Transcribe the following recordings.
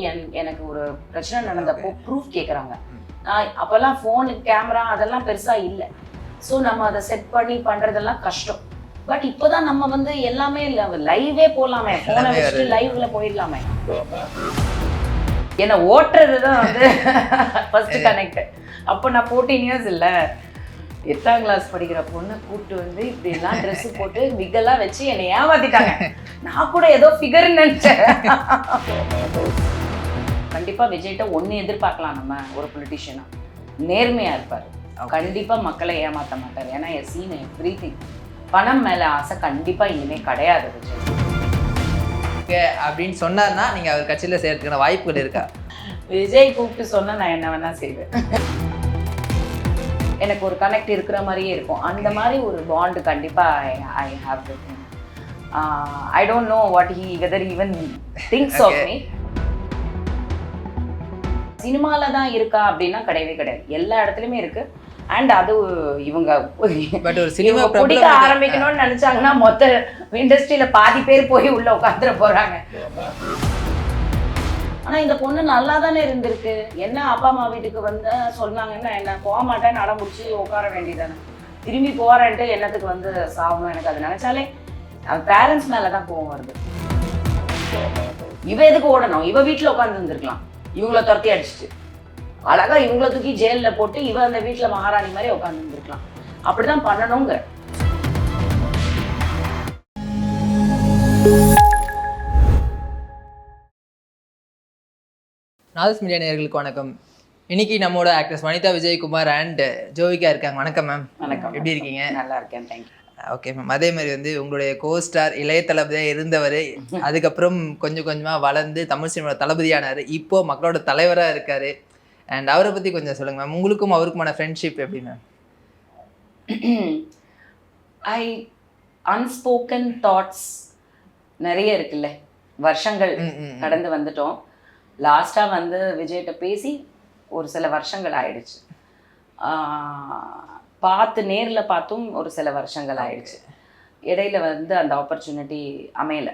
என்- எனக்கு ஒரு பிரச்சனை நடந்தப்போ ப்ரூஃப் கேட்குறாங்க அப்போல்லாம் ஃபோனு கேமரா அதெல்லாம் பெருசா இல்லை. ஸோ நம்ம அதை செட் பண்ணி பண்றதெல்லாம் கஷ்டம். பட் இப்போதான் நம்ம வந்து எல்லாமே லைவே போடலாமே ஃபோனை வச்சுட்டு. லைவ்ல போயிடலாமே. என்னை ஓட்டுறது தான் வந்து ஃபர்ஸ்ட் கனெக்ட் அப்போ நான் ஃபோர்டீன் இயர்ஸ் இல்லை. எட்டாம் கிளாஸ் படிக்கிற பொண்ணை கூப்பிட்டு வந்து இப்படி எல்லாம் ட்ரெஸ் போட்டு விகெல்லாம் வச்சு என்னை ஏமாத்திட்டாங்க. நான் கூட ஏதோ ஃபிகர் நினைச்சேன். கண்டிப்பா விஜய்கிட்ட ஒண்ணு எதிர்பார்க்கலாம் நம்ம ஒரு பொலிட்டிஷியனா நேர்மையா இருப்பாரு. கண்டிப்பா மக்களை ஏமாத்த மாட்டார். ஏன்னா சீன் எவ்ரி பணம் மேல ஆசை கண்டிப்பா இனிமே கிடையாது விஜய். அப்படின்னு சொன்னார்னா நீங்க அவர் கட்சியில சேர்த்துக்கான வாய்ப்புகள் இருக்கா? விஜய் கூப்பிட்டு சொன்னா நான் என்ன வேணா செய்வேன். எனக்கு ஒரு கனெக்ட் இருக்கிற மாதிரியே இருக்கும். அந்த மாதிரி ஒரு பாண்ட் கண்டிப்பா I have with I don't know what he whether even thinks of. Me சினிமால தான் இருக்கா அப்படின்னா கிடையவே கிடையாது. எல்லா இடத்துலயுமே இருக்கு. அண்ட் அது இவங்க பிடிக்க ஆரம்பிக்கணும்னு நினைச்சாங்கன்னா மொத்த இண்டஸ்ட்ரியில பாதி பேர் போய் உள்ள உட்காந்துட போறாங்க. ஆனா இந்த பொண்ணு நல்லா தானே இருந்திருக்கு. என்ன அப்பா அம்மா வீட்டுக்கு வந்து சொன்னாங்கன்னா என்ன போக மாட்டேன்னு அடம் முடிச்சு உட்கார வேண்டியதானே திரும்பி போறேன்ட்டு என்னத்துக்கு வந்து சாகணும் எனக்கு அது நினைச்சாலே பேரண்ட்ஸ் மேலதான் கோவம் வருது. இவ எதுக்கு ஓடணும்? இவ வீட்டுல உட்காந்து இருந்திருக்கலாம். இவங்கள துரத்தி அடிச்சுட்டு. அழகா இவங்கள தூக்கி ஜெயில்ல போட்டு இவ அந்த வீட்டுல மகாராணி மாதிரி உட்காந்து இருந்திருக்கலாம். அப்படிதான் பண்ணணுங்க. நாதஸ் மீடியா நேயர்களுக்கு வணக்கம். இன்னைக்கு நம்மோட ஆக்ட்ரஸ் வனிதா விஜயகுமார் அண்ட் ஜோவிகா இருக்காங்க. வணக்கம் மேம் வணக்கம். எப்படி இருக்கீங்க? நல்லா இருக்கேன். தேங்க்யூ ஓகே மேம் அதே மாதிரி வந்து உங்களுடைய கோஸ்டார் இளைய தளபதியாக இருந்தவர். அதுக்கப்புறம் கொஞ்சம் கொஞ்சமாக வளர்ந்து தமிழ் சினிமா தளபதியானார். இப்போ மக்களோட தலைவராக இருக்காரு. அண்ட் அவரை பற்றி கொஞ்சம் சொல்லுங்க மேம் உங்களுக்கும் அவருக்குமான ஃப்ரெண்ட்ஷிப் எப்படி மேம் ஐ அன்ஸ்போக்கன் தாட்ஸ் நிறைய இருக்குல்ல. வருஷங்கள். கடந்து வந்துட்டோம். லாஸ்டா வந்து விஜய்கிட்ட பேசி ஒரு சில வருஷங்கள் ஆயிடுச்சு. பார்த்து நேர்ல பார்த்தும் ஒரு சில வருஷங்கள் ஆயிடுச்சு. இடையில வந்து அந்த ஆப்பர்ச்சுனிட்டி அமையல.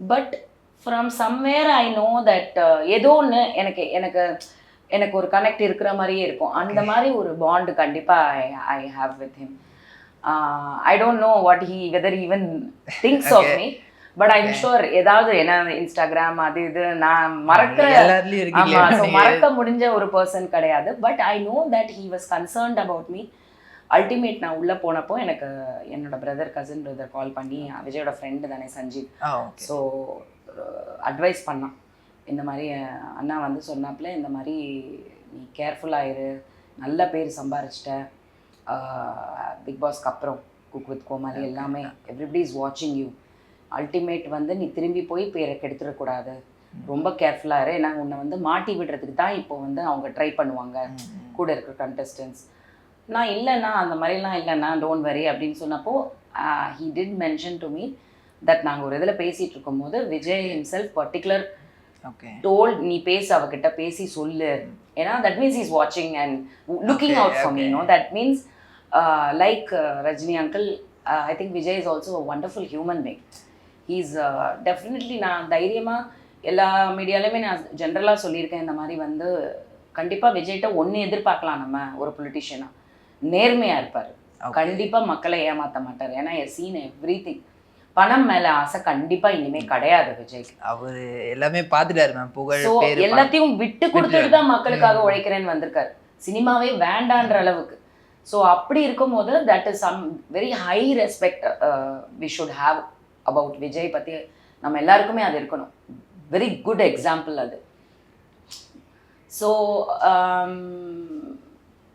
But from somewhere I know that ஏதோ ஒன்று எனக்கு எனக்கு எனக்கு ஒரு கனெக்ட் இருக்கிற மாதிரியே இருக்கும். அந்த மாதிரி ஒரு பாண்டு கண்டிப்பா I I have with him I don't know what he whether even thinks of. Me but I'm sure ஏதாவது என்ன இன்ஸ்டாகிராம் அது இது நான் மறக்கிற மறக்க முடிஞ்ச ஒரு பர்சன் கிடையாது. But I know that he was concerned about me ultimate நான் உள்ள போனப்போ எனக்கு என்னோட பிரதர் கசின் பிரதர் கால் பண்ணி விஜயோட ஃப்ரெண்டு தானே சஞ்சீவ். ஸோ அட்வைஸ் பண்ணான். இந்த மாதிரி அண்ணா வந்து சொன்னாப்புல இந்த மாதிரி நீ கேர்ஃபுல்லாக இரு. நல்ல பேர் சம்பாரிச்சிட்ட. பிக் பாஸ்க்கு அப்புறம் குக் வித் கோமாளி எல்லாமே. எவ்ரிபடி இஸ் வாட்சிங் யூ அல்டிமேட் வந்து நீ திரும்பி போய் பேரை கெடுத்துடக்கூடாது. ரொம்ப கேர்ஃபுல்லாக இரு. ஏன்னா உன்னை வந்து மாட்டி விடுறதுக்கு தான் இப்போ வந்து அவங்க ட்ரை பண்ணுவாங்க. கூட இருக்கிற கண்டஸ்டன்ஸ் நான் இல்லைண்ணா அந்த மாதிரிலாம் இல்லைண்ணா டோன்ட் வரி அப்படின்னு சொன்னப்போ he did mention to me that நாங்கள் ஒரு இதில் பேசிகிட்டு இருக்கும்போது Vijay himself particular okay told நீ பேசு அவகிட்ட பேசி சொல்லு. ஏன்னா தட் மீன்ஸ் இஸ் வாட்சிங் and looking out for me. No that means like Rajini uncle I think Vijay is also wonderful human being he's definitely நான் தைரியமாக எல்லா மீடியாலையுமே நான் ஜென்ரலாக சொல்லியிருக்கேன். இந்த மாதிரி வந்து கண்டிப்பாக விஜய்கிட்ட ஒன்று எதிர்பார்க்கலாம் நம்ம ஒரு பொலிட்டிஷியனாக நேர்மையாக இருப்பார். கண்டிப்பாக மக்களை ஏமாற்ற மாட்டார். ஏன்னா சீன் எவ்ரி திங் பணம் மேலே ஆசை கண்டிப்பாக இனிமே கிடையாது விஜய்க்கு. அவர் எல்லாமே பார்த்துட்டாரு மேம் புகழ் எல்லாத்தையும் விட்டு கொடுத்துட்டு தான் மக்களுக்காக. உழைக்கிறேன்னு வந்திருக்காரு. சினிமாவே வேண்டான்ற அளவுக்கு. ஸோ அப்படி இருக்கும்போது that is some very high respect we should have about Vijay பற்றி நம்ம எல்லாருக்குமே அது இருக்கணும். வெரி குட் எக்ஸாம்பிள் அது. So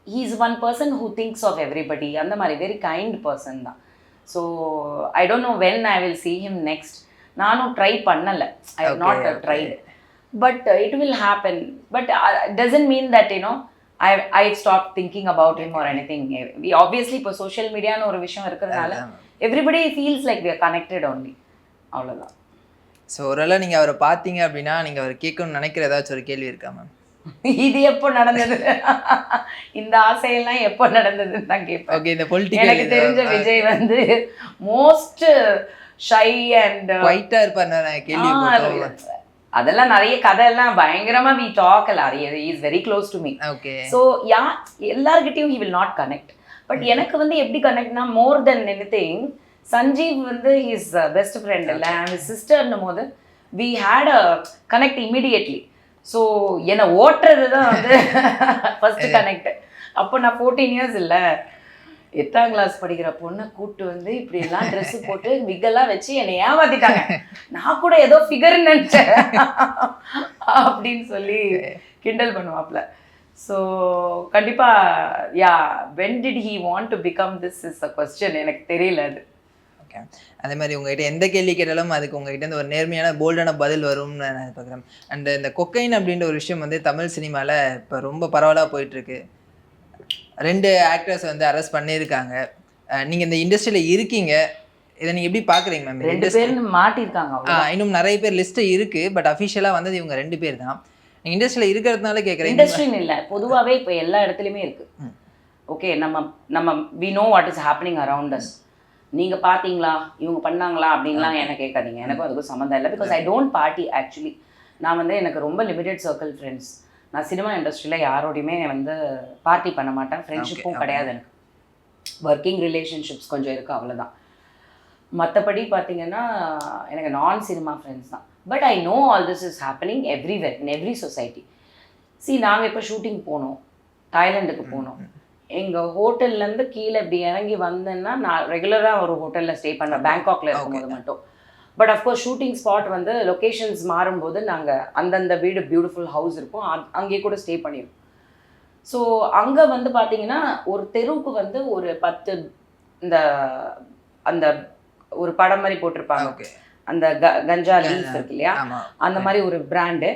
he is one person who thinks of everybody அந்த மாதிரி வெரி கைண்ட் பர்சன் தான். So I don't know when I will see him next. நானும் ட்ரை பண்ணலை. I have not. Tried but it will happen but doesn't mean that you know I I stop thinking about him or anything obviously இப்போ social மீடியான்னு ஒரு விஷயம் இருக்கிறதுனால everybody feels like we are connected only அவ்வளோதான் so ஒருவேளை நீங்க அவரை பார்த்தீங்க அப்படின்னா நீங்க அவர் கேட்கணும்னு நினைக்கிற ஏதாச்சும் ஒரு கேள்வி இருக்கா மேம் இது எப்போ நடந்தது? இந்த ஆசையெல்லாம் எப்போ நடந்ததுன்னு தான் கேட்பேன். ஓகே இந்த எனக்கு தெரிஞ்ச பொலிட்டிக்கல் விஜய் வந்து மோஸ்ட் ஷை அண்ட் ஒயிட்டா இருப்பார் நான் கேள்வி அதெல்லாம் நிறைய கதையெல்லாம் பயங்கரமா we talk is very close to me okay so yeah எல்லார்கிட்டயும் he will not connect but எனக்கு வந்து எப்படி கனெக்ட்னா மோர் தென் எனி திங் சஞ்சீவ் வந்து ஹிஸ் பெஸ்ட் ஃப்ரெண்ட் இல்லை அண்ட் சிஸ்டர்னும் போது we had a connect immediately so என்னை ஓட்டுறது தான் வந்து ஃபர்ஸ்ட் கனெக்ட் அப்போ நான் ஃபோர்டீன் இயர்ஸ் இல்லை. எட்டாம் கிளாஸ் படிக்கிற பொண்ணை கூப்பிட்டு வந்து இப்படி எல்லாம் ட்ரெஸ் போட்டு விக்கெல்லாம் வச்சு என்னை ஏமாத்திட்டாங்க. நான் கூட ஏதோ ஃபிகர் நினைச்சேன். அப்படின்னு சொல்லி கிண்டல் பண்ணுவாப்ல. ஸோ கண்டிப்பா yeah when did he want to become this is a question எனக்கு தெரியல அது. ஓகே அதே மாதிரி உங்ககிட்ட எந்த கேள்வி கேட்டாலும் அதுக்கு உங்ககிட்ட ஒரு நேர்மையான போல்டான பதில் வரும்னு நான் பார்க்குறேன் அண்ட் இந்த கொக்கைன் அப்படின்ற ஒரு விஷயம் வந்து தமிழ் சினிமாவில் இப்போ ரொம்ப பரவலாக போயிட்டுருக்கு. ரெண்டு ஆக்டர்ஸ் வந்து அரெஸ்ட் பண்ணியிருக்காங்க. நீங்கள் இந்த இண்டஸ்ட்ரியில் இருக்கீங்க. இதை நீங்கள் எப்படி பார்க்குறீங்க மேம் ரெண்டு பேரும் மாட்டிருக்காங்க அவங்க இன்னும் நிறைய பேர் லிஸ்ட்டு இருக்குது பட் அஃபிஷியலாக வந்தது இவங்க ரெண்டு பேர் தான். இண்டஸ்ட்ரியில் இருக்கிறதுனால கேட்குறேன் இண்டஸ்ட்ரின்னு இல்லை. பொதுவாகவே இப்போ எல்லா இடத்துலையுமே இருக்கு. ம். ஓகே நம்ம நம்ம we know what is happening around us நீங்க பாத்தீங்களா? இவங்க பண்ணாங்களா? அப்படின்லாம் என்ன கேட்காதீங்க. எனக்கும் அதுக்கும் சம்மந்தம் இல்லை. Because I don't party actually நான் வந்து எனக்கு ரொம்ப லிமிடெட் சர்க்கிள் ஃப்ரெண்ட்ஸ் நான் சினிமா இண்டஸ்ட்ரியில் யாரோடையுமே வந்து பார்ட்டி பண்ண மாட்டேன். ஃப்ரெண்ட்ஷிப்பும். கிடையாது எனக்கு. ஒர்க்கிங் ரிலேஷன்ஷிப்ஸ் கொஞ்சம் இருக்குது அவ்வளோதான் மற்றபடி பார்த்தீங்கன்னா எனக்கு நான் சினிமா ஃப்ரெண்ட்ஸ் தான். But I know all this is happening everywhere in every society C நாங்கள் இப்போ ஷூட்டிங் போனோம். தாய்லாந்துக்கு போனோம். எங்கள் ஹோட்டல்லேருந்து கீழே இப்படி இறங்கி வந்தேன்னா நான் ரெகுலராக ஒரு ஹோட்டலில் ஸ்டே பண்ணேன். பேங்காக்ல இருக்கும்போது மட்டும். But of course shooting spot வந்து லொக்கேஷன்ஸ் மாறும்போது நாங்கள் அந்தந்த வீடு பியூட்டிஃபுல் ஹவுஸ் இருக்கும். அங்கேயே கூட ஸ்டே பண்ணியிருக்கோம் ஸோ அங்கே வந்து பார்த்தீங்கன்னா ஒரு தெருவுக்கு வந்து ஒரு பத்து இந்த அந்த ஒரு படம் மாதிரி போட்டிருப்பாங்க. ஓகே அந்த க- கஞ்சா லீஃப் இருக்கு இல்லையா? அந்த மாதிரி ஒரு பிராண்டு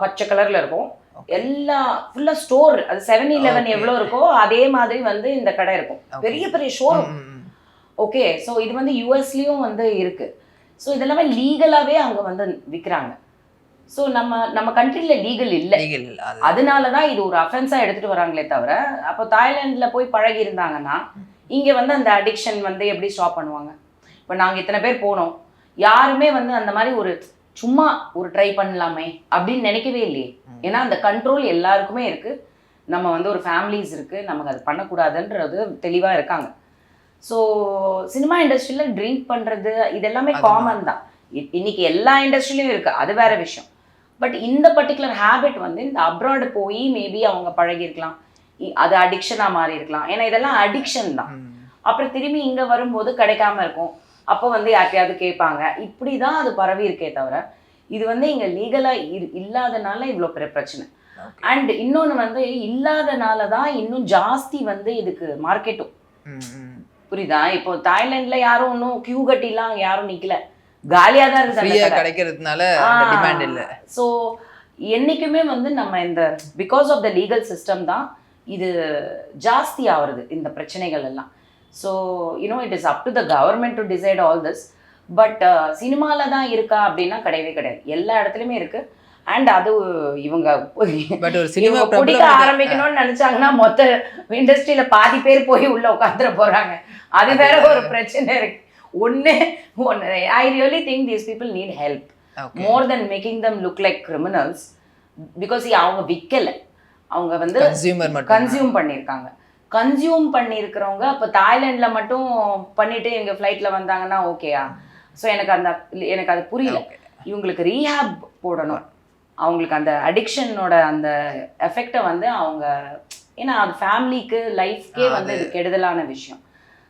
பச்சை கலர்ல இருக்கும். எல்லா ஃபுல்லா ஸ்டோர் அது செவன் இலெவன் Okay. எவ்வளோ இருக்கோ அதே மாதிரி வந்து இந்த கடை இருக்கும். பெரிய பெரிய ஷோரூம் ஓகே ஸோ இது வந்து யூஎஸ்லேயும் வந்து இருக்கு. ஸோ இதெல்லாமே லீகலாகவே அவங்க வந்து விற்கிறாங்க ஸோ நம்ம நம்ம கண்ட்ரியில் லீகல் இல்லை. அதனால தான் இது ஒரு அஃபென்ஸாக எடுத்துகிட்டு வராங்களே தவிர அப்போ தாய்லாண்டில் போய் பழகி இருந்தாங்கன்னா இங்கே வந்து அந்த அடிக்ஷன் வந்து எப்படி ஸ்டாப் பண்ணுவாங்க? இப்போ நாங்கள் இத்தனை பேர் போனோம். யாருமே வந்து அந்த மாதிரி ஒரு சும்மா ஒரு ட்ரை பண்ணலாமே அப்படின்னு நினைக்கவே இல்லையே. ஏன்னா அந்த கண்ட்ரோல் எல்லாருக்குமே இருக்கு. நம்ம வந்து ஒரு ஃபேமிலிஸ் இருக்கு. நமக்கு அது பண்ணக்கூடாதுன்றது தெளிவாக இருக்காங்க. ஸோ சினிமா இண்டஸ்ட்ரியில் ட்ரிங்க் பண்ணுறது இதெல்லாமே அது காமன் தான். இன்னைக்கு எல்லா இண்டஸ்ட்ரிலையும் இருக்கு. அது வேற விஷயம். பட் இந்த பர்டிகுலர் ஹேபிட் வந்து இந்த அப்ராடு போய் மேபி அவங்க பழகியிருக்கலாம் இ- அது அடிக்ஷனாக மாறி இருக்கலாம் ஏன்னா இதெல்லாம் அடிக்ஷன் தான். அப்புறம் திரும்பி இங்கே வரும்போது கிடைக்காம இருக்கும். அப்போ வந்து யார்ட்டையாவது கேட்பாங்க இப்படி தான் அது பரவி இருக்கே தவிர இது வந்து இங்கே லீகலாக இல்லாதனால இவ்வளோ பெரிய பிரச்சனை. அண்ட் இன்னொன்று வந்து இல்லாதனால தான் இன்னும் ஜாஸ்தி வந்து இதுக்கு மார்க்கெட்டும். புரியுதா இப்போ தாய்லாந்துல யாரும் ஒன்றும் கியூ கட்டிலாம் யாரும் நிக்கல காலியா தான் கடை. கிடைக்கிறதுனால. டிமாண்ட் இல்ல ஸோ என்னைக்குமே வந்து நம்ம இந்த because of the legal system தான் இது ஜாஸ்தி ஆகுறது இந்த பிரச்சனைகள் எல்லாம் so you know it is up to the government to decide all this but சினிமாவில் தான் இருக்கா அப்படின்னா கிடையவே கிடையாது. எல்லா இடத்துலையுமே இருக்கு. அண்ட் அது இவங்க பட் ஒரு சினிமா இவங்க குடிக்க பிரபலம் ஆரம்பிக்கணும்னு நினைச்சாங்கன்னா மொத்த இண்டஸ்ட்ரியில பாதி பேர் போய் உள்ள உட்காந்துட போறாங்க. அது வேற ஒரு பிரச்சனை இருக்கு. ஒன்று I really think these people need help more then making them look like criminals because அவங்க விற்கல அவங்க வந்து கன்சியூமர் கன்சியூம் பண்ணியிருக்காங்க. கன்சியூம் பண்ணியிருக்கிறவங்க அப்போ தாய்லாண்டில் மட்டும் பண்ணிட்டு இவங்க ஃப்ளைட்டில் வந்தாங்கன்னா ஓகேயா ஸோ எனக்கு அந்த எனக்கு அது புரியல. இவங்களுக்கு ரீஹாப் போடணும். அவங்களுக்கு அந்த அடிக்ஷனோட அந்த எஃபெக்டை வந்து அவங்க ஏன்னா அது ஃபேமிலிக்கு லைஃப்க்கே வந்து கெடுதலான விஷயம்.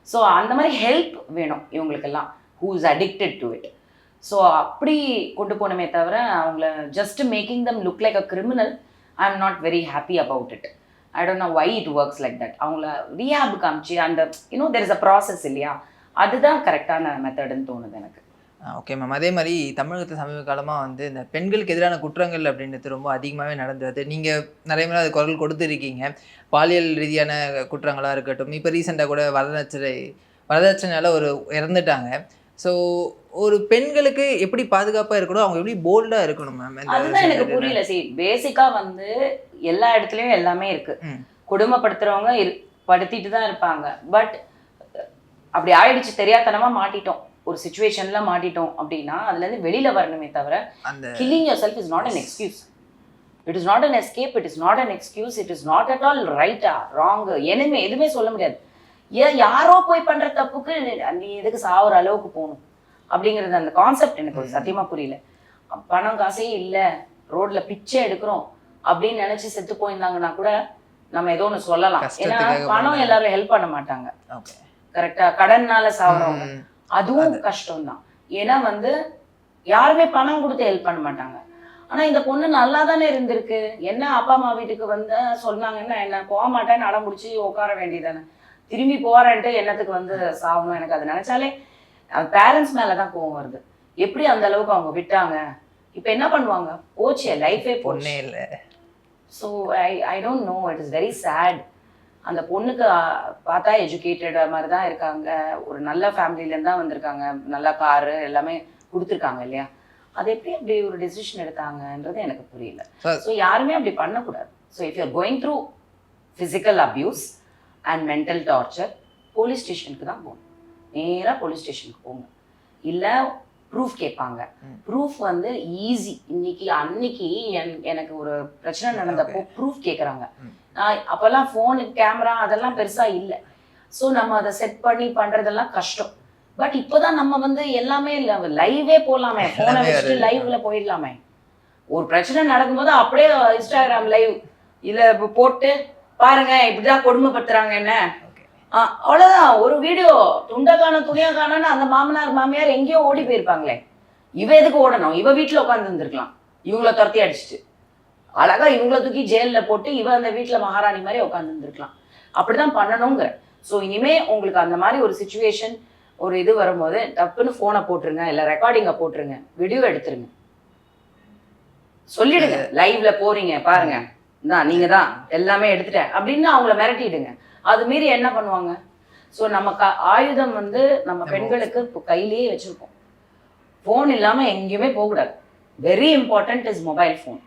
ஸோ அந்த மாதிரி ஹெல்ப் வேணும் இவங்களுக்கெல்லாம். Who is addicted to it so அப்படி கொண்டு போனமே தவிர அவங்கள just making them look like a criminal I am not very happy about it I don't know why it works like that அவங்கள ரீஹாப் காமிச்சு அந்த you know there is a process இல்லையா? அதுதான் கரெக்டான மெத்தடுன்னு தோணுது எனக்கு. ஓகே மேம் அதே மாதிரி தமிழகத்தில் சமீப காலமாக வந்து இந்த பெண்களுக்கு எதிரான குற்றங்கள் அப்படின்றது ரொம்ப அதிகமாகவே நடந்து வருது நீங்கள் நிறைய முறை அது குரல் கொடுத்துருக்கீங்க. பாலியல் ரீதியான குற்றங்களாக இருக்கட்டும் இப்போ ரீசெண்டாக கூட வரதட்சணை வரதட்சணையால் ஒரு இறந்துட்டாங்க. ஸோ ஒரு பெண்களுக்கு எப்படி பாதுகாப்பாக இருக்கணும்? அவங்க எப்படி போல்டாக இருக்கணும் மேம் அதுதான் எனக்கு புரியல. சி பேசிக்கா வந்து எல்லா இடத்துலயும் எல்லாமே இருக்கு. ம். கொடுமைப்படுத்துறவங்க இரு படுத்திட்டு தான் இருப்பாங்க. பட் அப்படி ஆயிடுச்சு தெரியாதனமா மாட்டிட்டோம். ஒரு சுச்சுவேஷன்ல மாட்டிட்டோம் அப்படின்னா அதுல இருந்து வெளியில வரணுமே தவிர அந்த killing yourself is not an excuse. It is not an escape it is not an excuse it is not at all right ah wrong எதுவுமே எதுவுமே சொல்ல முடியாது. ஏன் யாரோ போய் பண்ற தப்புக்கு நீ எதுக்கு சாவுற அளவுக்கு போகணும் அப்படிங்கிறது அந்த கான்செப்ட் எனக்கு சத்தியமா புரியல. பணம் காசே இல்ல ரோட்ல பிச்சை எடுக்கிறோம் அப்படின்னு நினைச்சு செத்து போயிருந்தாங்கன்னா கூட நம்ம ஏதோ ஒன்று சொல்லலாம். ஏன்னா பணம் எல்லாரும் ஹெல்ப் பண்ண மாட்டாங்க. கரெக்டா கடன்னால சாவறவங்க. அதுவும் கஷ்டம் தான் ஏன்னா வந்து யாருமே பணம் கொடுத்து ஹெல்ப் பண்ண மாட்டாங்க. ஆனா இந்த பொண்ணு நல்லா தானே இருந்திருக்கு. என்ன அப்பா அம்மா வீட்டுக்கு வந்து சொன்னாங்கன்னா என்ன போக மாட்டேன்னு அடம் முடிச்சு உட்கார வேண்டியதானே திரும்பி போறேன்ட்டு என்னத்துக்கு வந்து சாகணும் எனக்கு அது நினைச்சாலே பேரண்ட்ஸ் மேலதான் கோவம் வருது. எப்படி அந்த அளவுக்கு அவங்க விட்டாங்க? இப்ப என்ன பண்ணுவாங்க? போச்சே லைஃபே பொண்ணே இல்ல. So I I don't know it is very sad அந்த பொண்ணுக்கு பார்த்தா எஜுகேட்டட் மாதிரி தான் இருக்காங்க. ஒரு நல்ல ஃபேமிலிலேருந்து தான் வந்திருக்காங்க. நல்ல காரு எல்லாமே கொடுத்துருக்காங்க இல்லையா? அது எப்படி அப்படி ஒரு டெசிஷன் எடுத்தாங்கன்றது எனக்கு புரியல. ஸோ யாருமே அப்படி பண்ணக்கூடாது. So if you're going through physical abuse and mental torture police ஸ்டேஷனுக்கு தான் போகணும். நேராக போலீஸ் ஸ்டேஷனுக்கு போங்க இல்லை ப்ரூஃப் கேட்பாங்க. ப்ரூஃப் வந்து ஈஸி இன்னைக்கு அன்னைக்கு என்- எனக்கு ஒரு பிரச்சனை நடந்தப்போ ப்ரூஃப் கேட்குறாங்க. அப்போல்லாம் ஃபோனு கேமரா அதெல்லாம் பெருசாக இல்லை. ஸோ நம்ம அதை செட் பண்ணி பண்ணுறதெல்லாம் கஷ்டம். பட் இப்போதான் நம்ம வந்து எல்லாமே லைவே போடலாமே ஃபோனை வச்சுட்டு. லைவ்ல போயிடலாமே. ஒரு பிரச்சனை நடக்கும்போது அப்படியே இன்ஸ்டாகிராம் லைவ் இதில் போட்டு பாருங்க இப்படிதான் கொடுமைப்படுத்துறாங்க என்ன? அவ்வளவுதான். ஒரு வீடியோ துண்டை காண துணியா காணன்னு அந்த மாமனார் மாமியார் எங்கேயோ ஓடி போயிருப்பாங்களே. இவ எதுக்கு ஓடணும்? இவ வீட்டுல உட்காந்து இருந்திருக்கலாம். இவங்கள துரத்தி அடிச்சிட்டு. அழகா இவங்கள தூக்கி ஜெயில்ல போட்டு இவ அந்த வீட்டுல மகாராணி மாதிரி உட்காந்து இருந்திருக்கலாம். அப்படிதான் பண்ணணுங்கிற ஸோ இனிமே உங்களுக்கு அந்த மாதிரி ஒரு சுச்சுவேஷன் ஒரு இது வரும்போது டப்புன்னு ஃபோனை போட்டுருங்க இல்ல ரெக்கார்டிங்கை போட்டுருங்க. வீடியோ எடுத்துருங்க. சொல்லிடுங்க. லைவ்ல போறீங்க பாருங்க. இந்தா நீங்க தான் எல்லாமே எடுத்துட்டேன். அப்படின்னு அவங்கள மிரட்டிடுங்க. அது மீறி என்ன பண்ணுவாங்க? ஸோ நம்ம க ஆயுதம் வந்து நம்ம பெண்களுக்கு இப்போ கையிலேயே வச்சிருக்கோம். ஃபோன் இல்லாம எங்கேயுமே போகக்கூடாது. Very important is mobile phone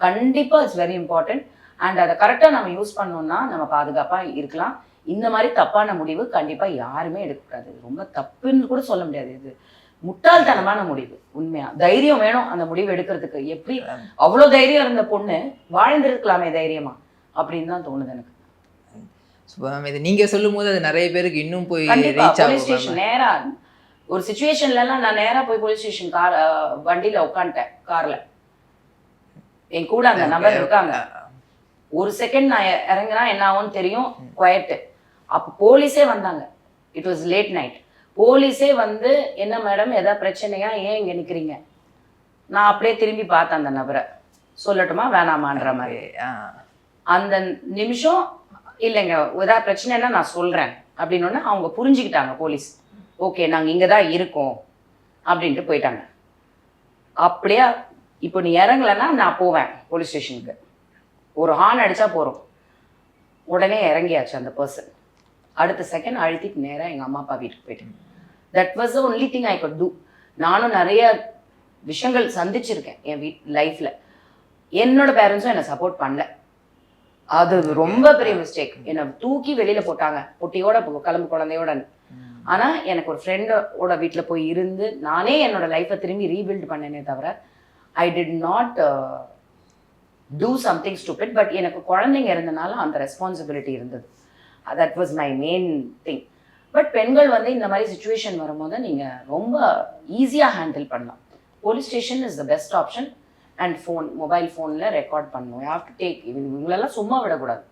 கண்டிப்பா இட்ஸ் வெரி இம்பார்ட்டன்ட் அண்ட் அதை கரெக்டாக நம்ம யூஸ் பண்ணோம்னா நம்ம பாதுகாப்பா இருக்கலாம். இந்த மாதிரி தப்பான முடிவு கண்டிப்பா யாருமே எடுக்கக்கூடாது. ரொம்ப தப்புன்னு கூட சொல்ல முடியாது இது. முட்டாள்தனமான முடிவு உண்மையா? தைரியம் வேணும் அந்த முடிவு எடுக்கிறதுக்கு. எப்படி அவ்வளோ தைரியம் இருந்த பொண்ணு வாழ்ந்திருக்கலாமே தைரியமா? அப்படின்னு தான் தோணுது எனக்கு. மேம் இது நீங்க சொல்லும் போது அது நிறைய பேருக்கு இன்னும் போய் போலீஸ் ஸ்டேஷன் நேரா ஒரு சுச்சுவேஷன்ல எல்லாம் நான் நேரா போய் போலீஸ் ஸ்டேஷன் கார் வண்டியில உட்காந்துட்டேன் கார்ல என் கூட அந்த நபர் இருக்காங்க. ஒரு செகண்ட் நான் இறங்குனா என்ன ஆகும்னு தெரியும் குவைட்டு அப்போ போலீஸே வந்தாங்க. இட் வாஸ் லேட் நைட் போலீஸே வந்து என்ன மேடம் ஏதாவது பிரச்சனையா? ஏன் இங்க நிக்கிறீங்க? நான் அப்படியே திரும்பி பார்த்தேன் அந்த நபரை. சொல்லட்டுமா? வேணாமான்ற மாதிரி. அந்த நிமிஷம் இல்லைங்க ஏதாவது பிரச்சனைனா நான் சொல்கிறேன் அப்படின்னோடனே அவங்க புரிஞ்சுக்கிட்டாங்க போலீஸ். ஓகே நாங்கள் இங்கே தான் இருக்கோம் அப்படின்ட்டு போயிட்டாங்க. அப்படியே இப்போ நீ இறங்கலைன்னா நான் போவேன் போலீஸ் ஸ்டேஷனுக்கு ஒரு ஹார்ன் அடித்தா போகிறோம் உடனே இறங்கியாச்சு அந்த பர்சன் அடுத்த செகண்ட் அழுத்திட்டு நேராக எங்கள் அம்மா அப்பா வீட்டுக்கு போயிட்டேன் that was the only thing I could do. நானும் நிறைய விஷயங்கள் சந்திச்சிருக்கேன் என் வீட் லைஃப்பில் என்னோட பேரண்ட்ஸும் என்னை சப்போர்ட் பண்ணல. அது ரொம்ப பெரிய மிஸ்டேக் என்னை தூக்கி வெளியில போட்டாங்க. பொட்டியோட கிளம்பு குழந்தையோட ஆனா எனக்கு ஒரு ஃப்ரெண்டோட வீட்ல போய் இருந்து நானே என்னோட லைஃப்பை திரும்பி ரீபில்ட் பண்ணேனே தவிர I did not do something stupid but எனக்கு குழந்தைங்க இருந்தனால அந்த ரெஸ்பான்சிபிலிட்டி இருந்தது. That was my main thing but பெண்கள் வந்து இந்த மாதிரி சுச்சுவேஷன் வரும்போது நீங்க ரொம்ப ஈஸியா ஹேண்டில் பண்ணலாம். Police station is the best option and phone mobile ஃபோனில் ரெக்கார்ட் பண்ணணும். ஹாவ் டு டேக் இவங்களெல்லாம் சும்மா விடக்கூடாது.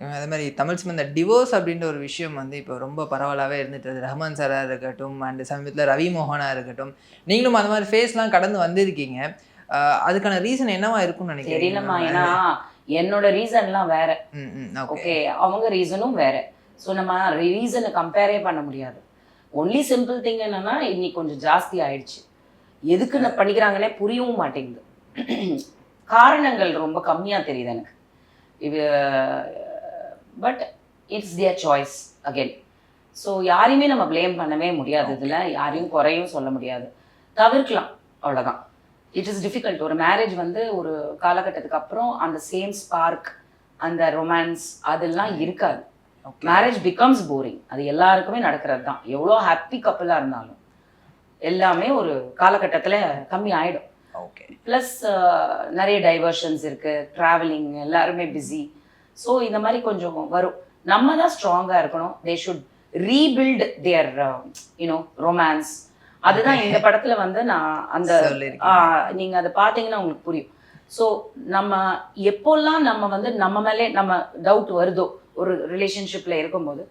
அதே மாதிரி தமிழ் சினிமா இந்த டிவோர்ஸ் அப்படின்ற ஒரு விஷயம் வந்து இப்போ ரொம்ப பரவலாகவே இருந்துட்டு. ரஹ்மான் சாராக இருக்கட்டும் அண்ட் சமீபத்தில் ரவி மோகனா இருக்கட்டும் நீங்களும் அந்த மாதிரி ஃபேஸ்லாம் கடந்து வந்திருக்கீங்க. அதுக்கான ரீசன் என்னவா இருக்கும்னு தெரியலம்மா. நினைக்கிறீங்க ஏன்னா என்னோட ரீசன்லாம் வேற. ஓகே அவங்க ரீசனும் வேற. ஸோ நம்ம ரீசனை கம்பேரே பண்ண முடியாது. ஒன்லி சிம்பிள் திங் என்னன்னா இன்னைக்கு கொஞ்சம் ஜாஸ்தி ஆயிடுச்சு. எதுக்கு பண்ணிக்கிறாங்கன்னே புரியவும் மாட்டேங்குது. காரணங்கள் ரொம்ப கம்மியா தெரியுது எனக்கு. இது but it's their choice again so யாரையுமே நம்ம ப்ளேம் பண்ணவே முடியாது இதில். யாரையும் குறையும் சொல்ல முடியாது. தவிர்க்கலாம் அவ்வளோதான் இட் இஸ் டிஃபிகல்ட் ஒரு மேரேஜ் வந்து ஒரு காலகட்டத்துக்கு அப்புறம் அந்த சேம் ஸ்பார்க் அந்த ரொமான்ஸ் அதெல்லாம் இருக்காது. மேரேஜ் பிகம்ஸ் போரிங் அது எல்லாருக்குமே நடக்கிறது தான் எவ்வளோ ஹாப்பி கப்பலாக இருந்தாலும் எல்லாமே ஒரு காலகட்டத்தில் கம்மி ஆயிடும். ஓகே ப்ளஸ் நிறைய டைவர்ஷன்ஸ் இருக்கு. ட்ராவலிங் எல்லாருமே பிஸி ஸோ இந்த மாதிரி கொஞ்சம் வரும். நம்ம தான் ஸ்ட்ராங்காக இருக்கணும். They should rebuild their you know romance அதுதான் இந்த படத்துல வந்து நான் அந்த நீங்க அதை பார்த்தீங்கன்னா உங்களுக்கு புரியும். ஸோ நம்ம எப்போல்லாம் நம்ம வந்து நம்ம மேலே நம்ம டவுட் வருதோ ஒரு ரிலேஷன்ஷிப்ல இருக்கும்போது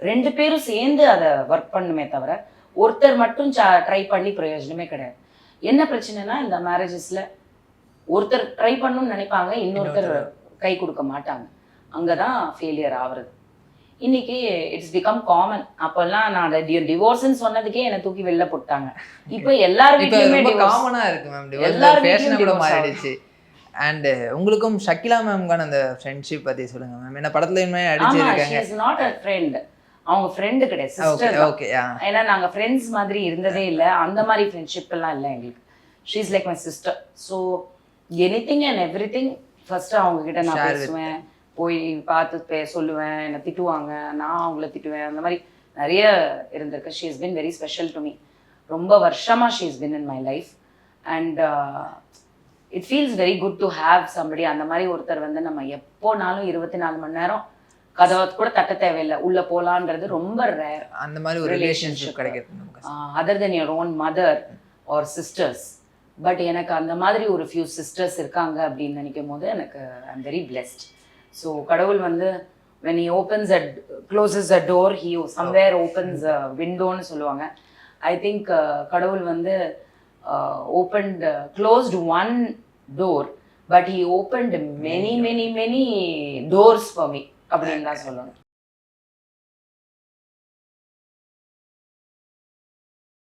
ரெண்டு பேரும் சேர்ந்து அதை ஒர்க் பண்ணுமே தவிர ஒருத்தர் மட்டும் ட்ரை பண்ணி பிரயோஜனமே கிடையாது. என்ன பிரச்சனைனா இந்த மேரேஜஸ்ல ஒருத்தர் ட்ரை பண்ணணும்னு நினைப்பாங்க இன்னொருத்தர் கை கொடுக்க மாட்டாங்க. அங்கதான் ஃபெயிலியர் ஆகுறது. இன்னைக்கு இட்ஸ் பிகம் காமன் அப்பெல்லாம் நான் டிவோர்ஸ்ன்னு சொன்னதுக்கே என்னை தூக்கி வெளில போட்டாங்க. இப்போ எல்லார் இப்போ வீட்லயுமே ரொம்ப divorce. காமனா இருக்கு மேம் எல்லார் டிவோர்ஸ் ஃபேஷனா வீட்லயும் கூட மாறிடுச்சு. அண்ட் உங்களுக்கும் ஷக்கிலா மேம்கான அந்த ஃப்ரெண்ட்ஷிப் பத்தி சொல்லுங்க மேம் என்ன படத்துல இனிமே ஆமா அடிச்சிருக்காங்க not a friend. அவங்க ஃப்ரெண்டு கிடையாது சிஸ்டர் ஓகே ஏன்னா நாங்க ஃப்ரெண்ட்ஸ் மாதிரி இருந்ததே இல்ல. அந்த மாதிரி ஃப்ரெண்ட்ஷிப் எல்லாம் இல்லை எங்களுக்கு. She is like my sister so anything and everything first அவங்க கிட்ட நான் பேசுவேன். போய் பார்த்து பே சொல்லுவேன். என்னை திட்டுவாங்க. நான் அவங்கள திட்டுவேன். அந்த மாதிரி நிறைய இருந்திருக்கு. She is been very special to me ரொம்ப வருஷமா she is been in my life and it feels very good to have somebody அந்த மாதிரி ஒருத்தர் வந்து நம்ம எப்போனாலும் இருபத்தி நாலு மணி நேரம் கதவை கூட தட்ட தேவையில்லை. உள்ள போலான்றது ரொம்ப ரேர் அந்த மாதிரி ஒரு ரிலேஷன்ஷிப் கிடைக்கிறது other than your own mother or sisters but எனக்கு அந்த மாதிரி ஒரு ஃபியூ சிஸ்டர்ஸ் இருக்காங்க அப்படின்னு நினைக்கும் போது எனக்கு I am very blessed so கடவுள் வந்து when he opens a closes a door he somewhere opens விண்டோன்னு சொல்லுவாங்க. ஐ திங்க் கடவுள் வந்து opened closed one door but he opened many many many doors for me அப்படின்னு தான் சொல்லணும்